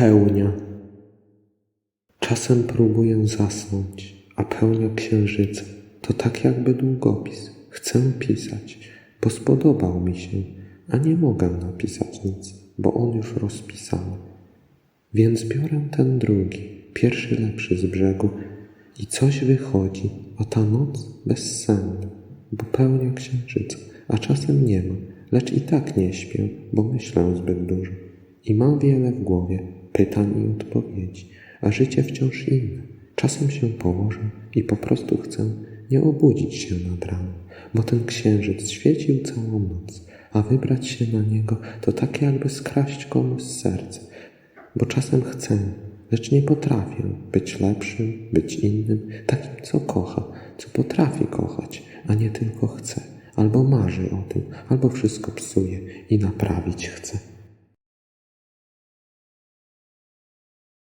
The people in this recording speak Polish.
Pełnia. Czasem próbuję zasnąć, a pełnia księżyca to tak jakby długopis. Chcę pisać, bo spodobał mi się, a nie mogę napisać nic, bo on już rozpisany. Więc biorę ten drugi, pierwszy lepszy z brzegu i coś wychodzi, a ta noc bezsenna, bo pełnia księżyca, a czasem nie ma, lecz i tak nie śpię, bo myślę zbyt dużo. I mam wiele w głowie, pytań i odpowiedzi, a życie wciąż inne. Czasem się położę i po prostu chcę nie obudzić się nad ranem, bo ten księżyc świecił całą noc, a wybrać się na niego to tak jakby skraść komuś serce, bo czasem chcę, lecz nie potrafię być lepszym, być innym, takim, co kocha, co potrafi kochać, a nie tylko chce, albo marzy o tym, albo wszystko psuje i naprawić chce.